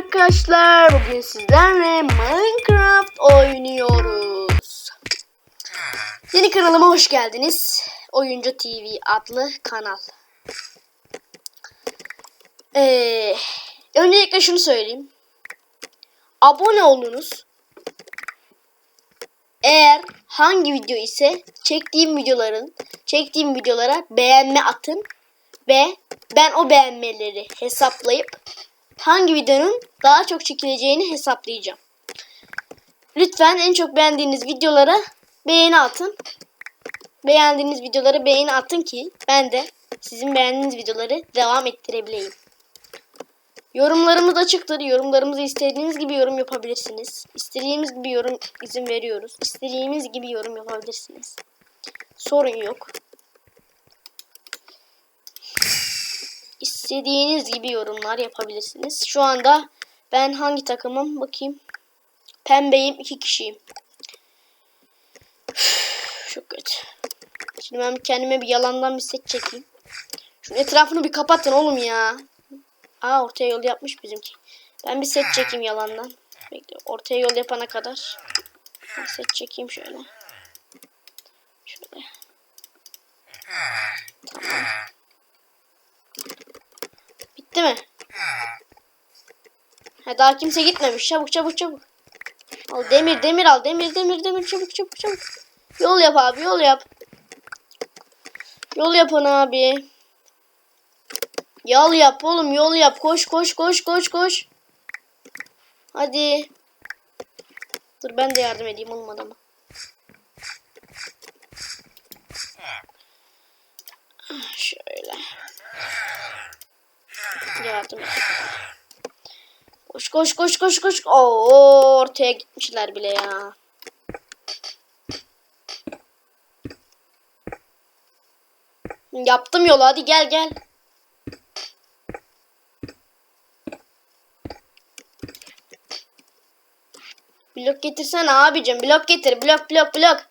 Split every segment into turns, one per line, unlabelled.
arkadaşlar. Bugün sizlerle Minecraft oynuyoruz. Yeni kanalıma hoş geldiniz. Oyuncu TV adlı kanal. Ee, öncelikle şunu söyleyeyim. Abone olunuz. Eğer hangi video ise çektiğim videoların çektiğim videolara beğenme atın ve ben o beğenmeleri hesaplayıp hangi videonun daha çok çekileceğini hesaplayacağım. Lütfen en çok beğendiğiniz videolara beğeni atın. Beğendiğiniz videoları beğeni atın ki ben de sizin beğendiğiniz videoları devam ettirebileyim. Yorumlarımız açıktır. Yorumlarımızı istediğiniz gibi yorum yapabilirsiniz. İstediğimiz gibi yorum izin veriyoruz. İstediğimiz gibi yorum yapabilirsiniz. Sorun yok. İstediğiniz gibi yorumlar yapabilirsiniz. Şu anda ben hangi takımım bakayım. Pembeyim iki kişiyim. Çok kötü. Şimdi ben kendime bir yalandan bir set çekeyim. Şunun etrafını bir kapatın oğlum ya. Aa ortaya yol yapmış bizimki. Ben bir set çekeyim yalandan. Bekle ortaya yol yapana kadar. Bir set çekeyim şöyle. Şöyle. Tamam. Bitti mi? Ha, daha kimse gitmemiş. Çabuk çabuk çabuk. Al demir demir al. Demir demir demir çabuk çabuk çabuk. Yol yap abi yol yap. Yol yapın abi. Yol yap oğlum yol yap. Koş koş koş koş koş. Hadi. Dur ben de yardım edeyim olmadı ama. Şöyle. Yardım et. Koş koş koş koş koş. Oo ortaya gitmişler bile ya. Yaptım yolu hadi gel gel. Blok getirsene abicim. Blok getir. Blok blok blok.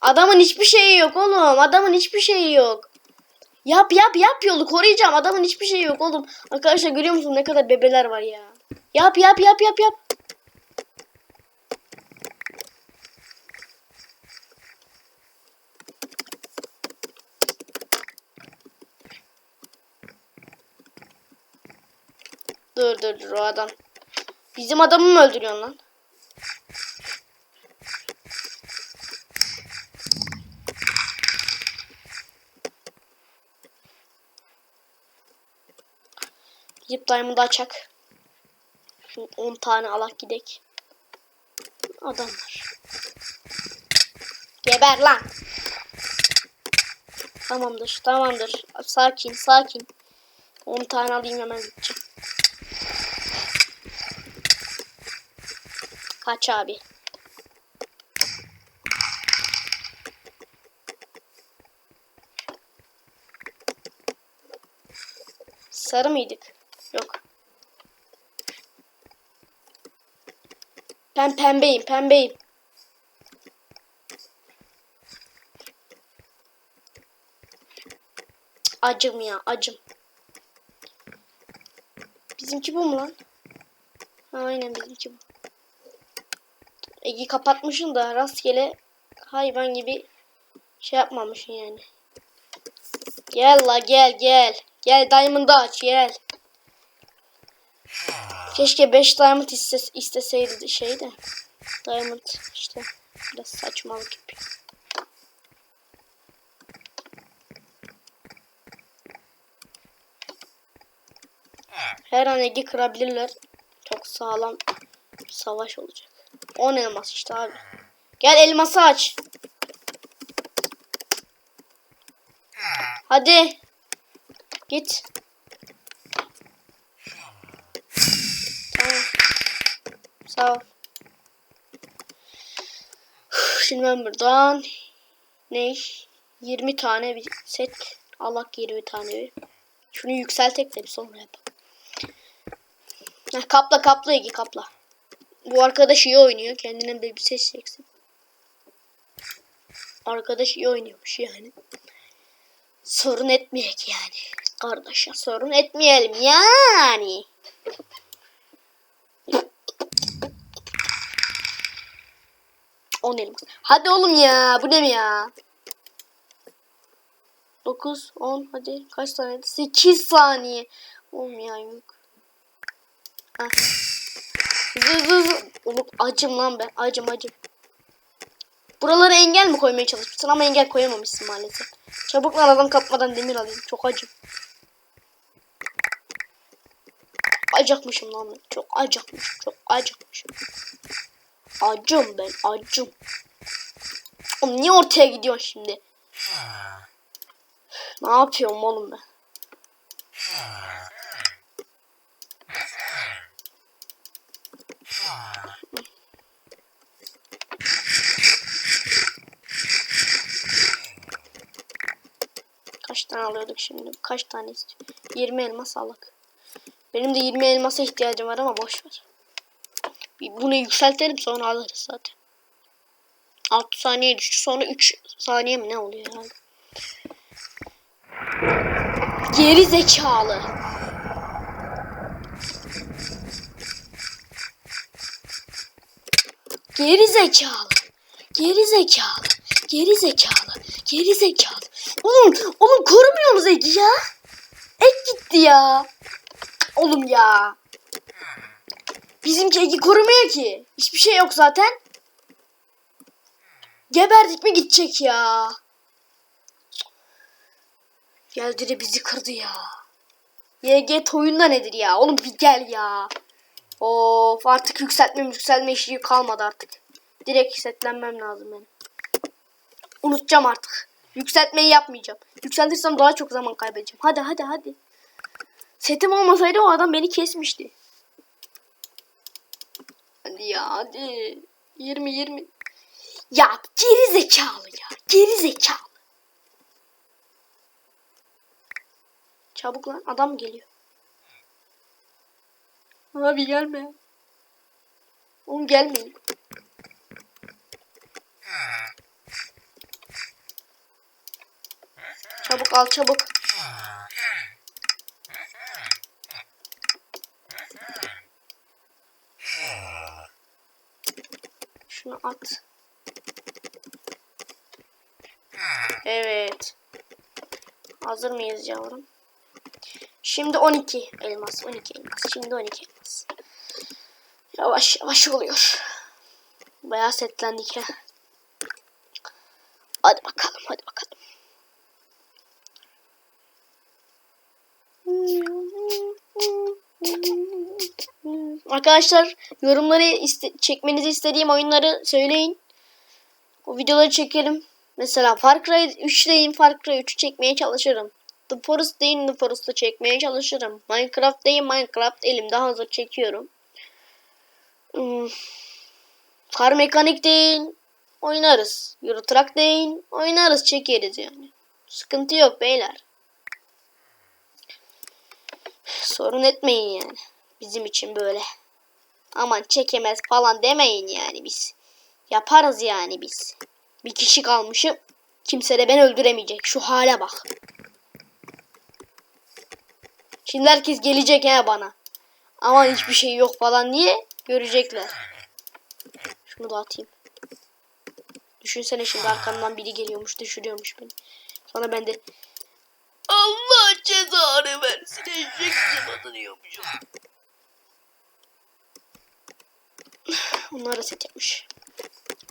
Adamın hiçbir şeyi yok oğlum. Adamın hiçbir şeyi yok. Yap yap yap yolu koruyacağım. Adamın hiçbir şeyi yok oğlum. Arkadaşlar görüyor musun ne kadar bebeler var ya. Yap yap yap yap yap. Dur dur dur o adam. Bizim adamı mı öldürüyorsun lan? Gidip diamond'ı açak. Şimdi 10 tane alak gidek. Adamlar. Geber lan. Tamamdır, tamamdır. Sakin, sakin. 10 tane alayım hemen gideceğim. Kaç abi. Sarı mıydık? Yok. Ben pembeyim, pembeyim. Acım ya, acım. Bizimki bu mu lan? Aynen bizimki bu. Egi kapatmışsın da rastgele hayvan gibi şey yapmamışsın yani. Gel la gel gel. Gel diamond'ı aç gel. Keşke 5 diamond istes isteseydi şey de. Diamond işte biraz saçmalık yapıyor. Her an Egi kırabilirler. Çok sağlam savaş olacak. 10 elmas işte abi. Gel elması aç. Hadi. Git. Tamam. Sağ ol. Şimdi ben buradan ne? 20 tane bir set. Allah 20 tane bir. Şunu yükseltek de bir sonra yapalım. Heh, kapla kapla Egi kapla. Bu arkadaş iyi oynuyor. Kendine bir ses çeksin. Arkadaş iyi oynuyormuş yani. Sorun etmeyek yani. Kardeşe sorun etmeyelim yani. On elmas. Hadi oğlum ya. Bu ne mi ya? 9, 10 hadi kaç tane? 8 saniye. Oğlum ya yok. Heh. Zı zı zı. Oğlum acım lan ben. Acım acım. Buralara engel mi koymaya çalışmışsın ama engel koyamamışsın maalesef. Çabuk lan adam kapmadan demir alayım. Çok acım. Acıkmışım lan. Çok acıkmışım. Çok acıkmışım. Acım ben acım. Oğlum niye ortaya gidiyorsun şimdi? Ne yapıyorum oğlum ben? Kaç tane alıyorduk şimdi? Kaç tane istiyor? 20 elmas aldık. Benim de 20 elmasa ihtiyacım var ama boş ver. Bunu yükseltelim sonra alırız zaten. 6 saniye düştü sonra 3 saniye mi ne oluyor herhalde. Geri zekalı. Geri zekalı. Geri zekalı. Geri zekalı. Geri zekalı. Oğlum, oğlum korumuyorsunuz Eki ya. Ek gitti ya. Oğlum ya. Bizimki Eki korumuyor ki. Hiçbir şey yok zaten. Geberdik mi gidecek ya. Geldi de bizi kırdı ya. YG oyunda nedir ya? Oğlum bir gel ya. Of artık yükseltme yükselme işi kalmadı artık. Direkt setlenmem lazım benim. Unutacağım artık. Yükseltmeyi yapmayacağım. Yükseltirsem daha çok zaman kaybedeceğim. Hadi hadi hadi. Setim olmasaydı o adam beni kesmişti. Hadi ya hadi. 20 20. Ya geri zekalı ya. Geri zekalı. Çabuk lan adam geliyor. Abi gelme. Oğlum gelmeyin. Çabuk al çabuk. Şunu at. Evet. Hazır mıyız yavrum? Şimdi 12 elmas. 12 elmas. Şimdi 12 elmas. Yavaş yavaş oluyor. Bayağı setlendik ha. Hadi bakalım hadi bakalım. Arkadaşlar yorumları iste çekmenizi istediğim oyunları söyleyin. O videoları çekelim. Mesela Far Cry 3 deyin Far Cry 3'ü çekmeye çalışırım. The Forest deyin The Forest'ı çekmeye çalışırım. Minecraft deyin Minecraft elimde hazır çekiyorum. Hmm. Mekanik deyin oynarız. Euro Truck deyin oynarız çekeriz yani. Sıkıntı yok beyler. Sorun etmeyin yani. Bizim için böyle. Aman çekemez falan demeyin yani biz. Yaparız yani biz. Bir kişi kalmışım. Kimse de beni öldüremeyecek. Şu hale bak. Şimdi herkes gelecek he bana. Ama hiçbir şey yok falan diye görecekler. Şunu da atayım. Düşünsene şimdi arkamdan biri geliyormuş düşürüyormuş beni. Sonra ben de Allah cezanı versin eşek sıfatı diyormuşum. Onlar da set yapmış.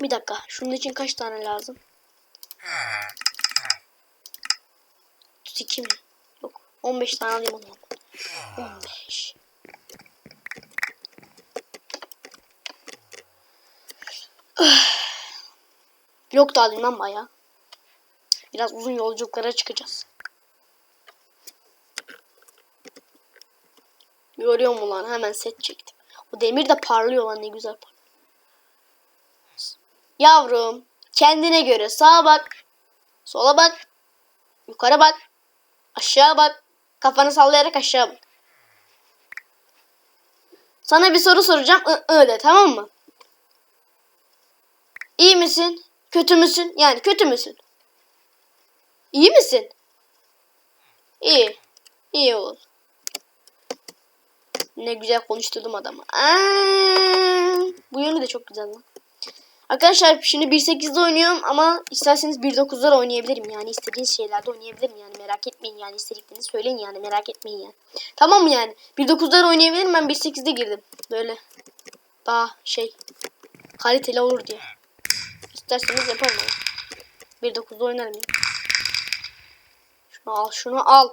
Bir dakika. Şunun için kaç tane lazım? 32 mi? Yok. 15 tane alayım o zaman. 15. Yok da alayım lan bayağı. Biraz uzun yolculuklara çıkacağız. Görüyor mu lan? Hemen set çektim. O demir de parlıyor lan ne güzel parlıyor. Yavrum kendine göre sağa bak. Sola bak. Yukarı bak. Aşağı bak. Kafanı sallayarak aşağı bak. Sana bir soru soracağım. De tamam mı? İyi misin? Kötü müsün? Yani kötü müsün? İyi misin? İyi. İyi ol. Ne güzel konuşturdum adamı. Aa, bu yönü de çok güzel lan. Arkadaşlar şimdi 1.8'de oynuyorum ama isterseniz 1.9'da da oynayabilirim yani istediğiniz şeylerde oynayabilirim yani merak etmeyin yani istediklerinizi söyleyin yani merak etmeyin yani. Tamam mı yani? 1.9'da da oynayabilirim ben 1.8'de girdim. Böyle daha şey kaliteli olur diye. İsterseniz yaparım ama. 1.9'da oynarım ya. Şunu al şunu al.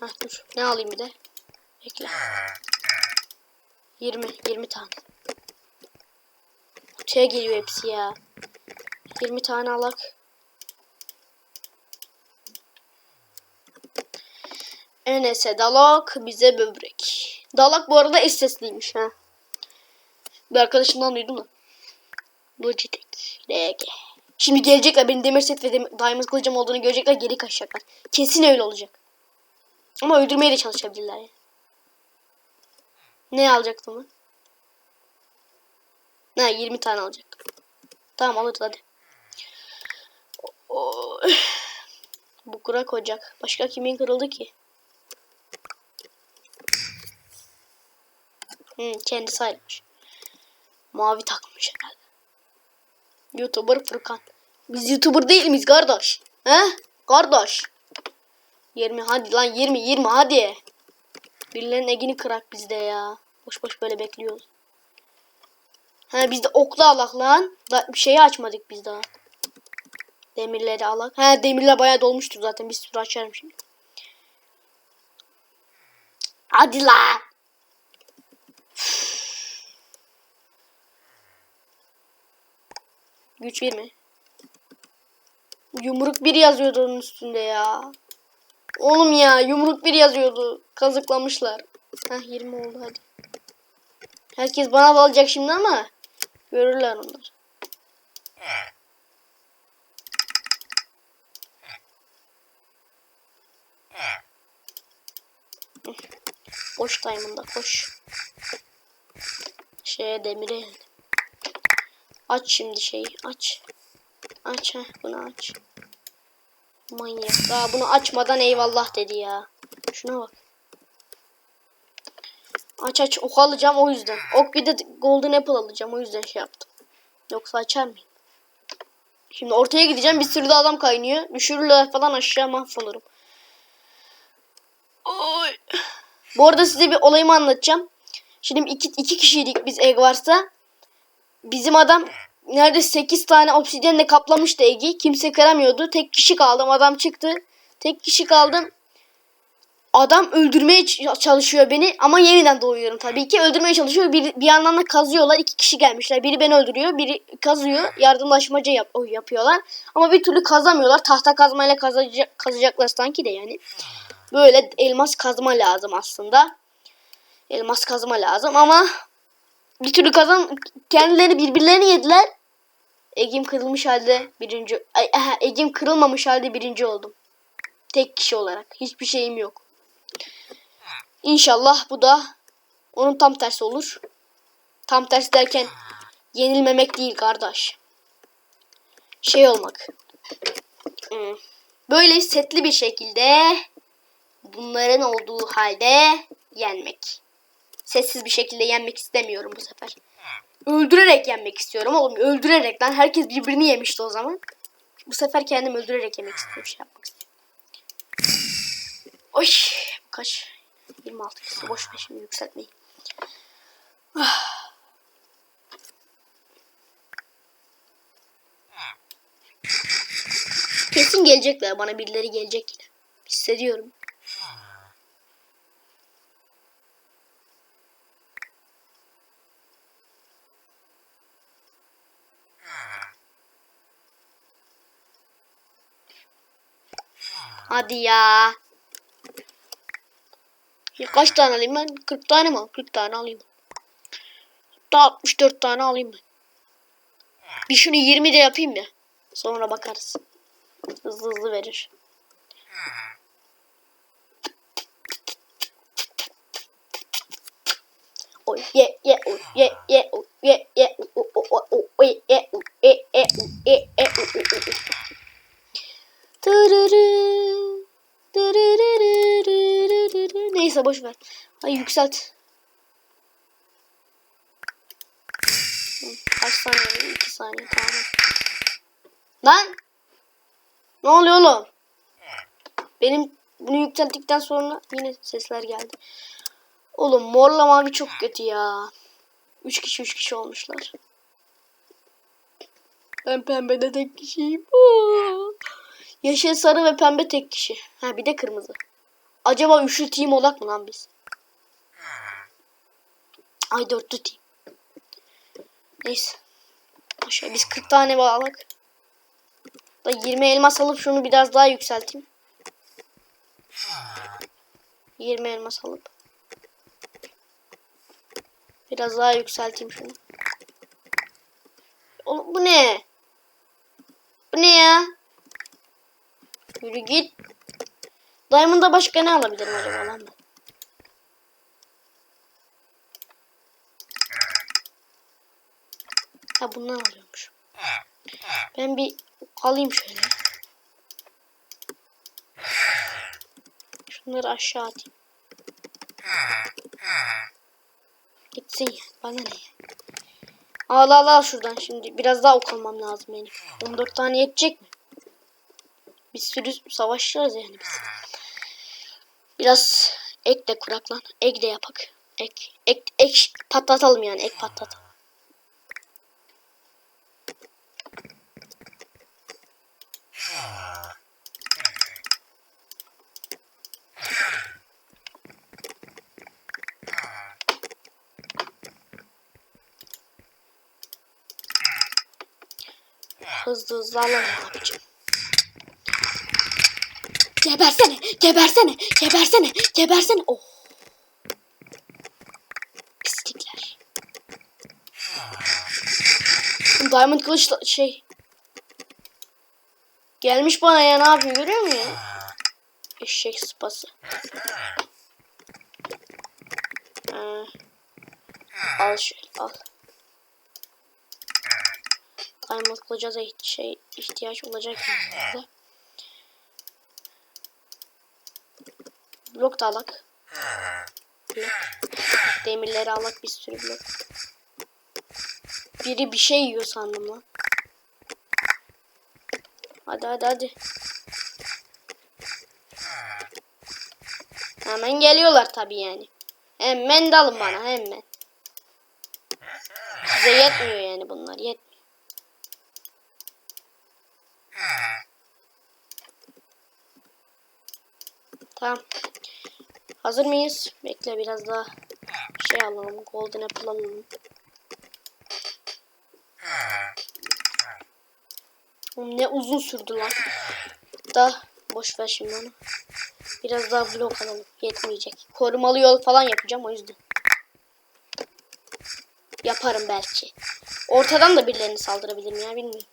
Heh, dur. Ne alayım bir de? Bekle. 20. 20 tane. Kutuya geliyor hepsi ya. 20 tane alak. Enes'e dalak bize böbrek. Dalak bu arada eş sesliymiş ha. Bir arkadaşımdan duydum da. Logitech. LG. Şimdi gelecekler benim demir set ve demir, diamond kılıcım olduğunu görecekler geri kaçacaklar. Kesin öyle olacak. Ama öldürmeye de çalışabilirler. Ne alacaktım ben? Ne 20 tane alacak. Tamam alırız hadi. Oy. Bu kurak ocak. Başka kimin kırıldı ki? Hmm, kendisi ayrılmış. Mavi takmış herhalde. Youtuber Furkan. Biz Youtuber değil miyiz kardeş? He? Kardeş. 20 hadi lan 20 20 hadi. Birilerinin egini kırak bizde ya. Boş boş böyle bekliyoruz. Ha bizde oklu alak lan. Da, bir şeyi açmadık biz daha. Demirleri alak. Ha demirler bayağı dolmuştur zaten. Bir sürü açarım şimdi. Hadi la. Güç bir mi? Yumruk bir yazıyordu onun üstünde ya. Oğlum ya yumruk bir yazıyordu. Kazıklamışlar. Heh 20 oldu hadi. Herkes bana dalacak şimdi ama görürler onlar. Koş time'ında koş. Şeye demire. Aç şimdi şeyi aç. Aç ha bunu aç. Manyak. Daha bunu açmadan eyvallah dedi ya. Şuna bak. Aç aç ok alacağım o yüzden. Ok bir de golden apple alacağım o yüzden şey yaptım. Yoksa açar mıyım? Şimdi ortaya gideceğim bir sürü de adam kaynıyor. Düşürürler falan aşağı mahvolurum. Oy. Bu arada size bir olayımı anlatacağım. Şimdi iki, iki kişiydik biz Egg varsa. Bizim adam nerede 8 tane obsidyenle kaplamıştı Egg'i. Kimse kıramıyordu. Tek kişi kaldım. Adam çıktı. Tek kişi kaldım. Adam öldürmeye çalışıyor beni ama yeniden doğuyorum tabii ki. Öldürmeye çalışıyor. Bir, bir yandan da kazıyorlar. İki kişi gelmişler. Biri beni öldürüyor. Biri kazıyor. Yardımlaşmaca yap yapıyorlar. Ama bir türlü kazamıyorlar. Tahta kazmayla kazacak, kazacaklar sanki de yani. Böyle elmas kazma lazım aslında. Elmas kazma lazım ama bir türlü kazan kendileri birbirlerini yediler. Egim kırılmış halde birinci ay, aha, Egim kırılmamış halde birinci oldum. Tek kişi olarak. Hiçbir şeyim yok. İnşallah bu da onun tam tersi olur. Tam tersi derken yenilmemek değil kardeş. Şey olmak. Hmm. Böyle setli bir şekilde bunların olduğu halde yenmek. Sessiz bir şekilde yenmek istemiyorum bu sefer. Öldürerek yenmek istiyorum oğlum. Öldürerek lan. Herkes birbirini yemişti o zaman. Bu sefer kendim öldürerek yemek istiyorum. Şey yapmak istiyorum. Oy. Kaç? 26 kişi. Boş ver şimdi yükseltmeyi. Ah. Kesin gelecekler. Bana birileri gelecek yine. Hissediyorum. Hadi ya. Kaç tane alayım ben? 40 tane mi? al? 40 tane alayım. Hatta 64 tane alayım ben. Bir şunu 20 de yapayım ya. Sonra bakarız. Hızlı hızlı verir. Oy ye ye oy ye ye oy ye ye o o o o oy ye o e e o e e o Neyse boş ver. Ay yükselt. Kaç saniye? 2 saniye tamam. Lan! Ne oluyor oğlum? Benim bunu yükselttikten sonra yine sesler geldi. Oğlum morla mavi çok kötü ya. 3 kişi 3 kişi olmuşlar. Ben pembede tek kişiyim. Aa! Yeşil, sarı ve pembe tek kişi. Ha bir de kırmızı. Acaba üçlü team olak mı lan biz? Ay dörtlü team. Neyse. Aşağı biz 40 tane bağladık. Da 20 elmas alıp şunu biraz daha yükselteyim. 20 elmas alıp. Biraz daha yükselteyim şunu. Oğlum bu ne? Bu ne ya? Yürü git. Diamond'da başka ne alabilirim acaba lan ben? Ha bundan alıyormuş. Ben bir alayım şöyle. Şunları aşağı atayım. Gitsin ya. Bana ne ya. Al al al şuradan şimdi. Biraz daha ok almam lazım benim. 14 tane yetecek mi? Bir sürü savaşacağız yani biz. Biraz ek de kurak lan. Ek de yapak. Ek. Ek, ek patlatalım yani. Ek patlatalım. Hızlı hızlı alalım abicim. Gebersene, gebersene, gebersene, gebersene. Oh. Pislikler. Diamond kılıçla şey. Gelmiş bana ya ne yapıyor görüyor musun ya? Eşek sıpası. Al şöyle al. Diamond kılıca da şey ihtiyaç olacak yani. Blok da alak. Blok. Demirleri alak bir sürü blok. Biri bir şey yiyor sandım lan. Hadi hadi hadi. Hemen geliyorlar tabi yani. Hemen dalın bana hemen. Size yetmiyor yani bunlar yetmiyor. Tamam. Hazır mıyız? Bekle biraz daha şey alalım. Golden apple alalım. Ne uzun sürdü lan. Da boş ver şimdi onu. Biraz daha blok alalım. Yetmeyecek. Korumalı yol falan yapacağım o yüzden. Yaparım belki. Ortadan da birilerini saldırabilirim ya bilmiyorum.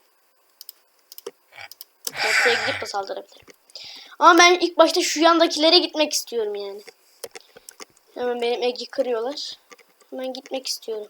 Ortaya gidip de saldırabilirim. Ama ben ilk başta şu yandakilere gitmek istiyorum yani. Hemen benim egi kırıyorlar. Hemen gitmek istiyorum.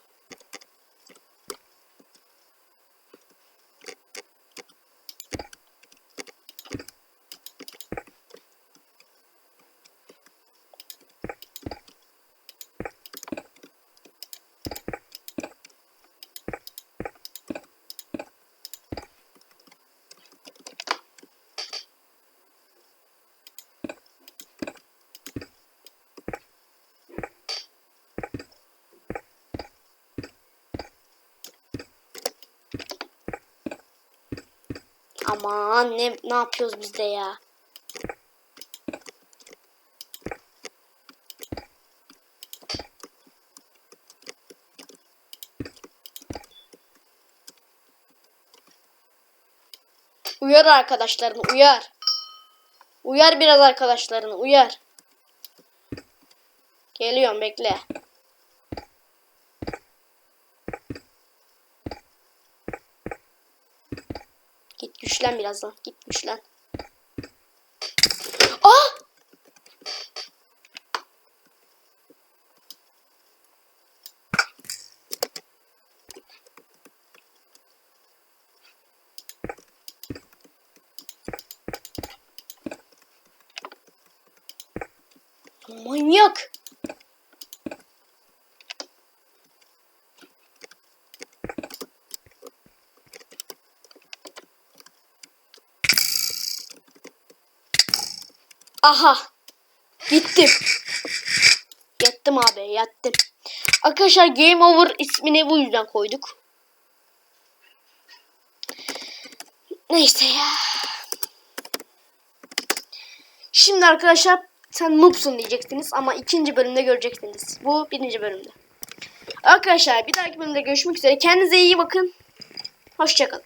Aman ne ne yapıyoruz biz de ya? Uyar arkadaşlarını uyar. Uyar biraz arkadaşlarını uyar. Geliyorum bekle. Git güçlen birazdan. Git güçlen. Aa! Manyak. Aha. Gittim. Yattım abi yattım. Arkadaşlar Game Over ismini bu yüzden koyduk. Neyse ya. Şimdi arkadaşlar sen noobsun diyeceksiniz ama ikinci bölümde göreceksiniz. Bu birinci bölümde. Arkadaşlar bir dahaki bölümde görüşmek üzere. Kendinize iyi bakın. Hoşçakalın.